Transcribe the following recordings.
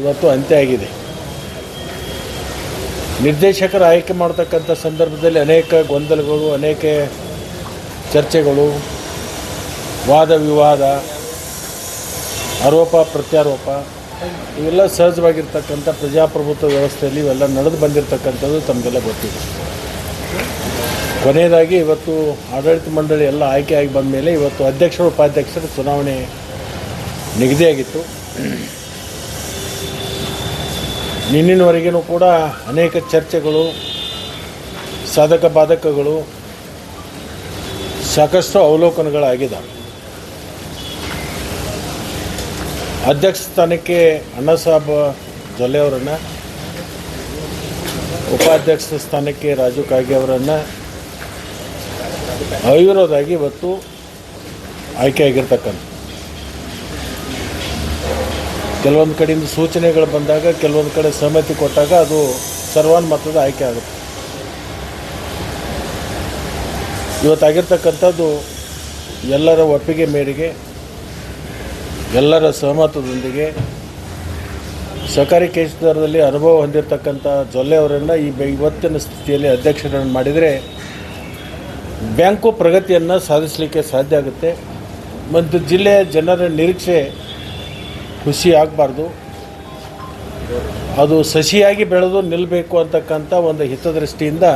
ಇವತ್ತು ಅಂತ್ಯ ಆಗಿದೆ. ನಿರ್ದೇಶಕರ ಆಯ್ಕೆ ಮಾಡತಕ್ಕಂಥ ಸಂದರ್ಭದಲ್ಲಿ ಅನೇಕ ಗೊಂದಲಗಳು, ಅನೇಕ ಚರ್ಚೆಗಳು, ವಾದ ವಿವಾದ, ಆರೋಪ, ಪ್ರತ್ಯಾರೋಪ, ಇವೆಲ್ಲ ಸಹಜವಾಗಿರ್ತಕ್ಕಂಥ ಪ್ರಜಾಪ್ರಭುತ್ವ ವ್ಯವಸ್ಥೆಯಲ್ಲಿ ಇವೆಲ್ಲ ನಡೆದು ಬಂದಿರತಕ್ಕಂಥದ್ದು ತಮಗೆಲ್ಲ ಗೊತ್ತಿದೆ. ಕೊನೆಯದಾಗಿ ಇವತ್ತು ಆಡಳಿತ ಮಂಡಳಿ ಎಲ್ಲ ಆಯ್ಕೆಯಾಗಿ ಬಂದ ಮೇಲೆ ಇವತ್ತು ಅಧ್ಯಕ್ಷರು, ಉಪಾಧ್ಯಕ್ಷರು ಚುನಾವಣೆ ನಿಗದಿಯಾಗಿತ್ತು. ನಿನ್ನಿನವರೆಗೂ ಕೂಡ ಅನೇಕ ಚರ್ಚೆಗಳು, ಸಾಧಕ ಬಾಧಕಗಳು ಸಾಕಷ್ಟು ಅವಲೋಕನಗಳಾಗಿದ್ದಾವೆ. ಅಧ್ಯಕ್ಷ ಸ್ಥಾನಕ್ಕೆ ಅಣ್ಣಸಾಬ್ ಜೊಲ್ಲೆ ಅವರನ್ನು, ಉಪಾಧ್ಯಕ್ಷ ಸ್ಥಾನಕ್ಕೆ ರಾಜು ಕಾಗೆ ಅವರನ್ನು ಅವಿರೋಧಾಗಿ ಇವತ್ತು ಆಯ್ಕೆಯಾಗಿರ್ತಕ್ಕಂಥ ಕೆಲವೊಂದು ಕಡೆಯಿಂದ ಸೂಚನೆಗಳು ಬಂದಾಗ, ಕೆಲವೊಂದು ಕಡೆ ಸಹಮತಿ ಕೊಟ್ಟಾಗ ಅದು ಸರ್ವಾನುಮತದ ಆಯ್ಕೆ ಆಗುತ್ತೆ. ಇವತ್ತಾಗಿರ್ತಕ್ಕಂಥದ್ದು ಎಲ್ಲರ ಒಪ್ಪಿಗೆ ಮೇರೆಗೆ, ಎಲ್ಲರ ಸಹಮತದೊಂದಿಗೆ, ಸಹಕಾರಿ ಕೇಂದ್ರದಲ್ಲಿ ಅನುಭವ ಹೊಂದಿರತಕ್ಕಂಥ ಜೊಲ್ಲೆ ಅವರನ್ನು ಈ ಇವತ್ತಿನ ಸ್ಥಿತಿಯಲ್ಲಿ ಅಧ್ಯಕ್ಷರನ್ನು ಮಾಡಿದರೆ ಬ್ಯಾಂಕು ಪ್ರಗತಿಯನ್ನು ಸಾಧಿಸಲಿಕ್ಕೆ ಸಾಧ್ಯ ಆಗುತ್ತೆ. ಮತ್ತು ಜಿಲ್ಲೆಯ ಜನರ ನಿರೀಕ್ಷೆ ಖುಷಿ ಆಗಬಾರ್ದು. ಅದು ಸಸಿಯಾಗಿ ಬೆಳೆದು ನಿಲ್ಲಬೇಕು ಅಂತಕ್ಕಂಥ ಒಂದು ಹಿತದೃಷ್ಟಿಯಿಂದ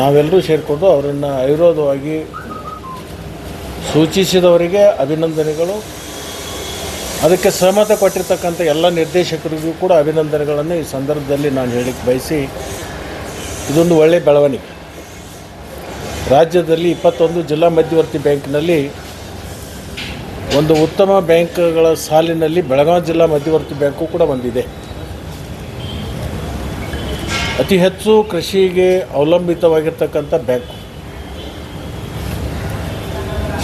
ನಾವೆಲ್ಲರೂ ಸೇರಿಕೊಂಡು ಅವರನ್ನು ಐರೋಧವಾಗಿ ಸೂಚಿಸಿದವರಿಗೆ ಅಭಿನಂದನೆಗಳು. ಅದಕ್ಕೆ ಸಹಮತ ಕೊಟ್ಟಿರ್ತಕ್ಕಂಥ ಎಲ್ಲ ನಿರ್ದೇಶಕರಿಗೂ ಕೂಡ ಅಭಿನಂದನೆಗಳನ್ನು ಈ ಸಂದರ್ಭದಲ್ಲಿ ನಾನು ಹೇಳಿಕ್ಕೆ ಬಯಸಿ, ಇದೊಂದು ಒಳ್ಳೆಯ ಬೆಳವಣಿಗೆ. ರಾಜ್ಯದಲ್ಲಿ ಇಪ್ಪತ್ತೊಂದು ಜಿಲ್ಲಾ ಮಧ್ಯವರ್ತಿ ಬ್ಯಾಂಕ್ನಲ್ಲಿ ಒಂದು ಉತ್ತಮ ಬ್ಯಾಂಕ್ಗಳ ಸಾಲಿನಲ್ಲಿ ಬೆಳಗಾವಿ ಜಿಲ್ಲಾ ಮಧ್ಯವರ್ತಿ ಬ್ಯಾಂಕು ಕೂಡ ಬಂದಿದೆ. ಅತಿ ಹೆಚ್ಚು ಕೃಷಿಗೆ ಅವಲಂಬಿತವಾಗಿರ್ತಕ್ಕಂಥ ಬ್ಯಾಂಕು.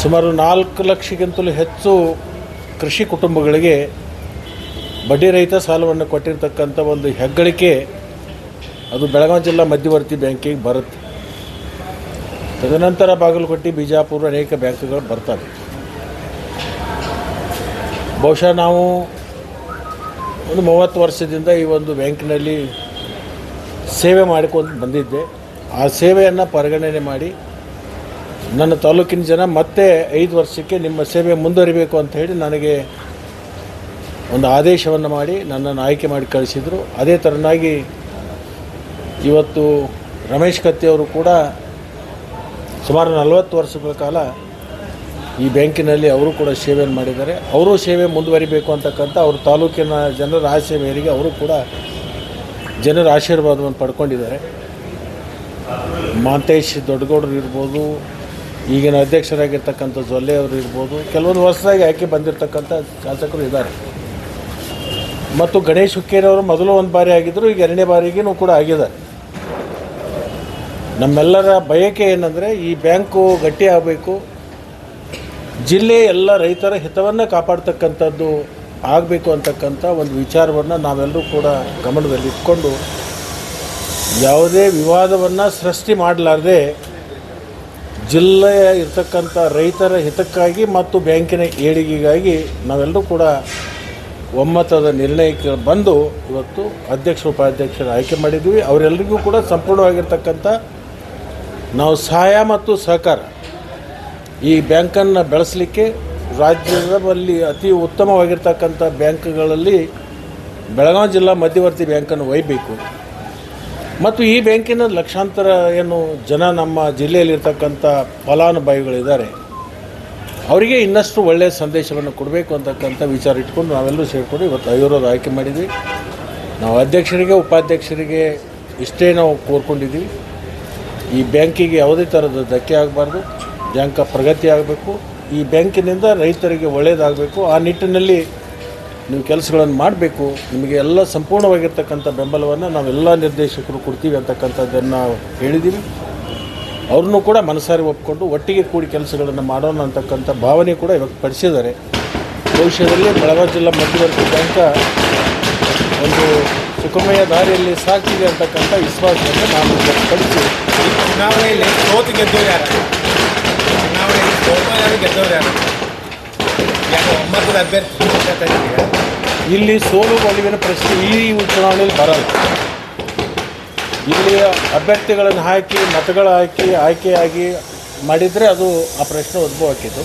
ಸುಮಾರು ನಾಲ್ಕು ಲಕ್ಷಕ್ಕಿಂತಲೂ ಹೆಚ್ಚು ಕೃಷಿ ಕುಟುಂಬಗಳಿಗೆ ಬಡ್ಡಿ ರಹಿತ ಸಾಲವನ್ನು ಕೊಟ್ಟಿರ್ತಕ್ಕಂಥ ಒಂದು ಹೆಗ್ಗಳಿಕೆ ಅದು ಬೆಳಗಾವಿ ಜಿಲ್ಲಾ ಮಧ್ಯವರ್ತಿ ಬ್ಯಾಂಕಿಗೆ ಬರುತ್ತೆ. ತದನಂತರ ಬಾಗಲಕೋಟೆ, ಬಿಜಾಪುರ ಅನೇಕ ಬ್ಯಾಂಕ್ಗಳು ಬರ್ತವೆ. ಬಹುಶಃ ನಾವು ಒಂದು ಮೂವತ್ತು ವರ್ಷದಿಂದ ಈ ಒಂದು ಬ್ಯಾಂಕಿನಲ್ಲಿ ಸೇವೆ ಮಾಡಿಕೊಂಡು ಬಂದಿದ್ದೆ. ಆ ಸೇವೆಯನ್ನು ಪರಿಗಣನೆ ಮಾಡಿ ನನ್ನ ತಾಲೂಕಿನ ಜನ ಮತ್ತೆ ಐದು ವರ್ಷಕ್ಕೆ ನಿಮ್ಮ ಸೇವೆ ಮುಂದುವರಿಬೇಕು ಅಂತ ಹೇಳಿ ನನಗೆ ಒಂದು ಆದೇಶವನ್ನು ಮಾಡಿ ನನ್ನನ್ನು ಆಯ್ಕೆ ಮಾಡಿ ಕಳಿಸಿದರು. ಅದೇ ಥರನಾಗಿ ಇವತ್ತು ರಮೇಶ್ ಕತ್ತಿಯವರು ಕೂಡ ಸುಮಾರು ನಲವತ್ತು ವರ್ಷಗಳ ಕಾಲ ಈ ಬ್ಯಾಂಕಿನಲ್ಲಿ ಅವರು ಕೂಡ ಸೇವೆಯನ್ನು ಮಾಡಿದ್ದಾರೆ. ಅವರು ಸೇವೆ ಮುಂದುವರಿಬೇಕು ಅಂತಕ್ಕಂಥ ಅವ್ರ ತಾಲೂಕಿನ ಜನರ ಆಸೆ ಮೇರೆಗೆ ಅವರು ಕೂಡ ಜನರ ಆಶೀರ್ವಾದವನ್ನು ಪಡ್ಕೊಂಡಿದ್ದಾರೆ. ಮಾಂತೇಶ್ ದೊಡ್ಡಗೌಡರು ಇರ್ಬೋದು, ಈಗಿನ ಅಧ್ಯಕ್ಷರಾಗಿರ್ತಕ್ಕಂಥ ಜೊಲ್ಲೆ ಅವರು ಇರ್ಬೋದು, ಕೆಲವೊಂದು ವರ್ಷದಾಗಿ ಆಯ್ಕೆ ಬಂದಿರತಕ್ಕಂಥ ಶಾಸಕರು ಇದ್ದಾರೆ. ಮತ್ತು ಗಣೇಶ್ ಹುಕ್ಕೇರವರು ಮೊದಲು ಒಂದು ಬಾರಿ ಆಗಿದ್ದರು ಈಗ ಎರಡನೇ ಬಾರಿಗೂ ಕೂಡ ಆಗಿದ್ದಾರೆ. ನಮ್ಮೆಲ್ಲರ ಬಯಕೆ ಏನಂದರೆ ಈ ಬ್ಯಾಂಕು ಗಟ್ಟಿ ಆಗಬೇಕು ಜಿಲ್ಲೆ ಎಲ್ಲ ರೈತರ ಹಿತವನ್ನು ಕಾಪಾಡ್ತಕ್ಕಂಥದ್ದು ಆಗಬೇಕು ಅಂತಕ್ಕಂಥ ಒಂದು ವಿಚಾರವನ್ನು ನಾವೆಲ್ಲರೂ ಕೂಡ ಗಮನದಲ್ಲಿ ಇಟ್ಕೊಂಡು ಯಾವುದೇ ವಿವಾದವನ್ನು ಸೃಷ್ಟಿ ಮಾಡಲಾರ್ದೆ ಜಿಲ್ಲೆಯ ಇರ್ತಕ್ಕಂಥ ರೈತರ ಹಿತಕ್ಕಾಗಿ ಮತ್ತು ಬ್ಯಾಂಕಿನ ಏಳಿಗೆಗಾಗಿ ನಾವೆಲ್ಲರೂ ಕೂಡ ಒಮ್ಮತದ ನಿರ್ಣಯಕ್ಕೆ ಬಂದು ಇವತ್ತು ಅಧ್ಯಕ್ಷ ಉಪಾಧ್ಯಕ್ಷರ ಆಯ್ಕೆ ಮಾಡಿದ್ವಿ. ಅವರೆಲ್ಲರಿಗೂ ಕೂಡ ಸಂಪೂರ್ಣವಾಗಿರ್ತಕ್ಕಂಥ ನಾವು ಸಹಾಯ ಮತ್ತು ಸಹಕಾರ ಈ ಬ್ಯಾಂಕನ್ನು ಬೆಳೆಸಲಿಕ್ಕೆ ರಾಜ್ಯದಲ್ಲಿ ಅತಿ ಉತ್ತಮವಾಗಿರ್ತಕ್ಕಂಥ ಬ್ಯಾಂಕ್ಗಳಲ್ಲಿ ಬೆಳಗಾವಿ ಜಿಲ್ಲಾ ಮಧ್ಯವರ್ತಿ ಬ್ಯಾಂಕನ್ನು ಒಯ್ಯಬೇಕು ಮತ್ತು ಈ ಬ್ಯಾಂಕಿನ ಲಕ್ಷಾಂತರ ಏನು ಜನ ನಮ್ಮ ಜಿಲ್ಲೆಯಲ್ಲಿರ್ತಕ್ಕಂಥ ಫಲಾನುಭವಿಗಳಿದ್ದಾರೆ. ಅವರಿಗೆ ಇನ್ನಷ್ಟು ಒಳ್ಳೆಯ ಸಂದೇಶವನ್ನು ಕೊಡಬೇಕು ಅಂತಕ್ಕಂಥ ವಿಚಾರ ಇಟ್ಕೊಂಡು ನಾವೆಲ್ಲರೂ ಸೇರಿಕೊಂಡು ಇವತ್ತು ಅವಿರೋಧ ಆಯ್ಕೆ ಮಾಡಿದ್ವಿ. ನಾವು ಅಧ್ಯಕ್ಷರಿಗೆ, ಉಪಾಧ್ಯಕ್ಷರಿಗೆ ಇಷ್ಟೇ ನಾವು ಕೋರ್ಕೊಂಡಿದ್ದೀವಿ. ಈ ಬ್ಯಾಂಕಿಗೆ ಯಾವುದೇ ಥರದ ಧಕ್ಕೆ ಆಗಬಾರ್ದು. ಬ್ಯಾಂಕ ಪ್ರಗತಿ ಆಗಬೇಕು. ಈ ಬ್ಯಾಂಕಿನಿಂದ ರೈತರಿಗೆ ಒಳ್ಳೆಯದಾಗಬೇಕು ಆ ನಿಟ್ಟಿನಲ್ಲಿ ನೀವು ಕೆಲಸಗಳನ್ನು ಮಾಡಬೇಕು. ನಿಮಗೆ ಎಲ್ಲ ಸಂಪೂರ್ಣವಾಗಿರ್ತಕ್ಕಂಥ ಬೆಂಬಲವನ್ನು ನಾವೆಲ್ಲ ನಿರ್ದೇಶಕರು ಕೊಡ್ತೀವಿ ಅಂತಕ್ಕಂಥದ್ದನ್ನು ಹೇಳಿದ್ದೀವಿ. ಅವ್ರನ್ನೂ ಕೂಡ ಮನಸಾರಿ ಒಪ್ಪಿಕೊಂಡು ಒಟ್ಟಿಗೆ ಕೂಡಿ ಕೆಲಸಗಳನ್ನು ಮಾಡೋಣ ಅಂತಕ್ಕಂಥ ಭಾವನೆ ಕೂಡ ವ್ಯಕ್ತಪಡಿಸಿದ್ದಾರೆ ಭವಿಷ್ಯದಲ್ಲಿ ಬೆಳಗಾವಿ ಜಿಲ್ಲಾ ಮಧ್ಯವರ್ತಿ ಬ್ಯಾಂಕ ಒಂದು ಸುಖಮಯ ದಾರಿಯಲ್ಲಿ ಸಾಕ್ತಿದೆ ಅಂತಕ್ಕಂಥ ವಿಶ್ವಾಸವನ್ನು ನಾನು ವ್ಯಕ್ತಪಡಿಸಿ ಚುನಾವಣೆಯಲ್ಲಿ ಸೋತು ಗೆದ್ದವ್ರು ಗೆದ್ದವ್ರು ಯಾರು ಯಾಕೆ ಅಭ್ಯರ್ಥಿ. ಇದ್ದೀರಾ? ಇಲ್ಲಿ ಸೋಲು ಗೆಲುವಿನ ಪ್ರಶ್ನೆ ಈ ಚುನಾವಣೆಯಲ್ಲಿ ಬರಲ್ಲ. ಇಲ್ಲಿ ಅಭ್ಯರ್ಥಿಗಳನ್ನು ಹಾಕಿ ಮತಗಳ ಹಾಕಿ ಆಯ್ಕೆಯಾಗಿ ಮಾಡಿದರೆ ಅದು ಆ ಪ್ರಶ್ನೆ ಉದ್ಭವ ಆಕಿತ್ತು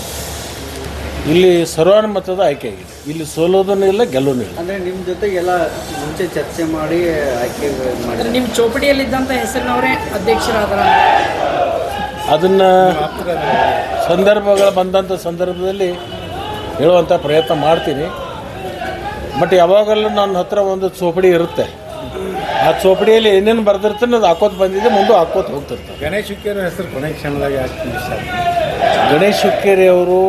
ಇಲ್ಲಿ ಸರ್ವಾನುಮತದ ಆಯ್ಕೆ ಆಗಿದೆ. ಇಲ್ಲಿ ಸೋಲೋದೂ ಇಲ್ಲ ಗೆಲ್ಲೋನೂ ಇಲ್ಲ. ಅಂದ್ರೆ ನಿಮ್ಮ ಜೊತೆಗೆಲ್ಲ ಮುಂಚೆ ಚರ್ಚೆ ಮಾಡಿ ಆಯ್ಕೆ ಮಾಡಿ ನಿಮ್ಮ ಚೌಪಡಿಯಲ್ಲಿದ್ದಂಥ ಹೆಸರಿನವರೇ ಅಧ್ಯಕ್ಷರಾದ್ರ ಅದನ್ನು ಸಂದರ್ಭಗಳು ಬಂದಂಥ ಸಂದರ್ಭದಲ್ಲಿ ಹೇಳುವಂಥ ಪ್ರಯತ್ನ ಮಾಡ್ತೀನಿ. ಬಟ್ ಯಾವಾಗಲೂ ನನ್ನ ಹತ್ರ ಒಂದು ಚೋಪಡಿ ಇರುತ್ತೆ. ಆ ಚೋಪಡಿಯಲ್ಲಿ ಏನೇನು ಬರ್ದಿರ್ತಾನೆ ಅದು ಹಾಕೋತ ಬಂದಿದೆ ಮುಂದೆ ಹಾಕೋತ ಹೋಗ್ತಿರ್ತಾರೆ. ಗಣೇಶ್ ಹುಕ್ಕೇರಿ ಹೆಸರು ಕೊನೆ ಕ್ಷಣದಾಗ ಸರ್? ಗಣೇಶ್ ಹುಕ್ಕೇರಿ ಅವರು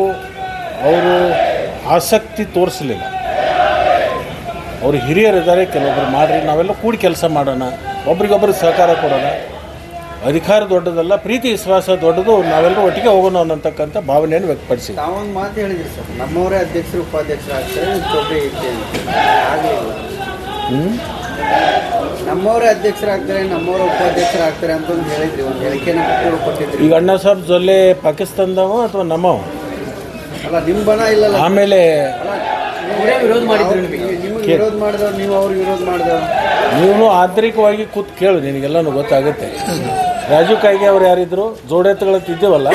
ಅವರು ಆಸಕ್ತಿ ತೋರಿಸಲಿಲ್ಲ. ಅವರು ಹಿರಿಯರಿದ್ದಾರೆ ಕೆಲವೊಬ್ಬರು ಮಾಡಿರಿ ನಾವೆಲ್ಲ ಕೂಡಿ ಕೆಲಸ ಮಾಡೋಣ ಒಬ್ರಿಗೊಬ್ರಿಗೆ ಸಹಕಾರ ಕೊಡೋಣ. ಅಧಿಕಾರ ದೊಡ್ಡದಲ್ಲ ಪ್ರೀತಿ ವಿಶ್ವಾಸ ದೊಡ್ಡದು ನಾವೆಲ್ಲರೂ ಒಟ್ಟಿಗೆ ಹೋಗೋಣ ಅನ್ನತಕ್ಕಂಥ ಭಾವನೆಯನ್ನು ವ್ಯಕ್ತಪಡಿಸಿ. ತಾವೊಂದು ಮಾತು ಹೇಳಿದ್ರಿ ಸರ್. ನಮ್ಮವರೇ ಅಧ್ಯಕ್ಷರು ಉಪಾಧ್ಯಕ್ಷರು ಆಗ್ತಾರೆ ನಮ್ಮವರೇ ಅಧ್ಯಕ್ಷರಾಗ್ತಾರೆ ನಮ್ಮವರೇ ಉಪಾಧ್ಯಕ್ಷರು ಆಗ್ತಾರೆ ಅಂತ ಒಂದು ಹೇಳಿದ್ರಿ. ಒಂದು ಹೇಳಿಕೆನ ಕೊಟ್ಟಿದ್ರಿ. ಈಗ ಅಣ್ಣ ಸಾಬ್ ಜೊಲ್ಲೆ ಪಾಕಿಸ್ತಾನದವ ಅಥವಾ ನಮ್ಮವ? ಅಲ್ಲ ನಿಮ್ಮ ಬಣ ಇಲ್ಲ ಆಮೇಲೆ ವಿರೋಧ ಮಾಡಿದ್ರು ನಿಮಗೆ. ನಿಮಗೆ ವಿರೋಧ ಮಾಡಿದವ್ರು ನೀವು ಅವ್ರಿಗೆ ವಿರೋಧ ಮಾಡಿದವ್ರು. ನೀವು ಆಂತರಿಕವಾಗಿ ಕೂತ್ ಕೇಳು ನಿನಗೆಲ್ಲನೂ ಗೊತ್ತಾಗುತ್ತೆ. ರಾಜು ಕಾಯ್ಗೆ ಅವ್ರು ಯಾರಿದ್ರು ಜೋಡೆತ್ತುಗಳಂತ ಇದ್ದೇವಲ್ಲ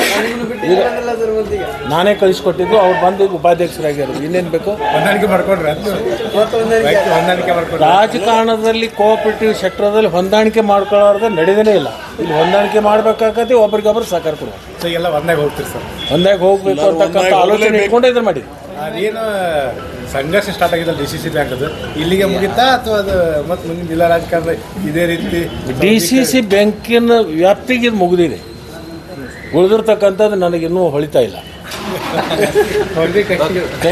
ಮಂದಿಗೆ ನಾನೇ ಕಳಿಸ್ಕೊಟ್ಟಿದ್ದು ಅವ್ರು ಬಂದು ಉಪಾಧ್ಯಕ್ಷರಾಗಿರೋದು. ಇನ್ನೇನು ಬೇಕು? ಹೊಂದಾಣಿಕೆ ಮಾಡ್ಕೊಂಡ್ರೆ ಹೊಂದಾಣಿಕೆ ರಾಜಕಾರಣದಲ್ಲಿ ಕೋಆಪರೇಟಿವ್ ಸೆಕ್ಟರ್ದಲ್ಲಿ ಹೊಂದಾಣಿಕೆ ಮಾಡ್ಕೊಳ್ಳೋದ್ರೆ ನಡೆದೇ ಇಲ್ಲ. ಇಲ್ಲಿ ಹೊಂದಾಣಿಕೆ ಮಾಡ್ಬೇಕಾಗತ್ತೆ ಒಬ್ರಿಗೊಬ್ರು ಸಹಕಾರ ಕೊಡುವ ಸೊ ಎಲ್ಲ ಒಂದಾಗ ಹೋಗ್ತೀರಿ ಸರ್. ಒಂದಾಗ ಹೋಗ್ಬೇಕು ಅಂತಕ್ಕಂಥ ಆಲೋಚನೆ ಇಟ್ಕೊಂಡೇ ಇದ್ರೆ ಮಾಡಿ ಅದೇನು ಸಂಘರ್ಷ ಸ್ಟಾರ್ಟ್ ಆಗಿದೆ ಡಿ ಸಿ ಸಿ ಬ್ಯಾಂಕ್ ಅದು. ಇಲ್ಲಿಗೆ ಮುಗಿತಾ ಅಥವಾ ಅದು ಮತ್ತೆ ಮುಂದಿನ ಜಿಲ್ಲಾ ರಾಜಕಾರಣ ಇದೇ ರೀತಿ ಡಿ ಸಿ ಸಿ ಬ್ಯಾಂಕಿನ ವ್ಯಾಪ್ತಿಗೆ ಇದು ಮುಗಿದಿದೆ. ಉಳಿದಿರ್ತಕ್ಕಂಥದ್ದು ನನಗಿನ್ನೂ ಹೊಳಿತಾ ಇಲ್ಲ.